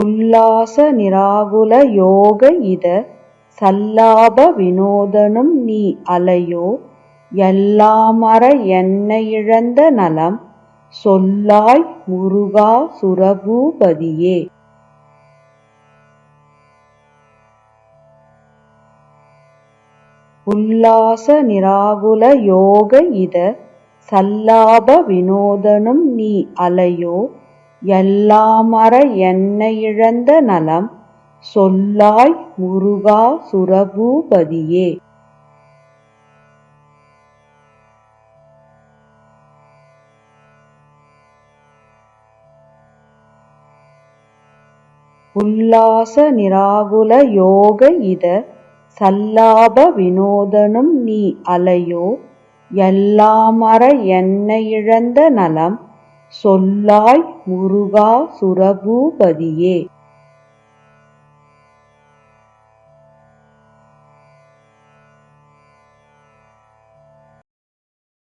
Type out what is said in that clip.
உல்லாச நிராகுல யோக இத சல்லாப வினோதனும் நீ அலையோ? எல்லாமற என்ன இழந்த நலம் சொல்லாய் முருகா சுரபூபதியே. உல்லாச நிராகுல யோக இத சல்லாப வினோதனும் நீ அலையோ? எல்லாமற என்னை இழந்த நலம் சொல்லாய் முருகா சுரபூபதியே. உல்லாச நிராகுல யோக இத சல்லாப வினோதனும் நீ அலையோ. எல்லாமற என்னை இழந்த நலம் சொல்லாய் முருகா சுரபூபதியே.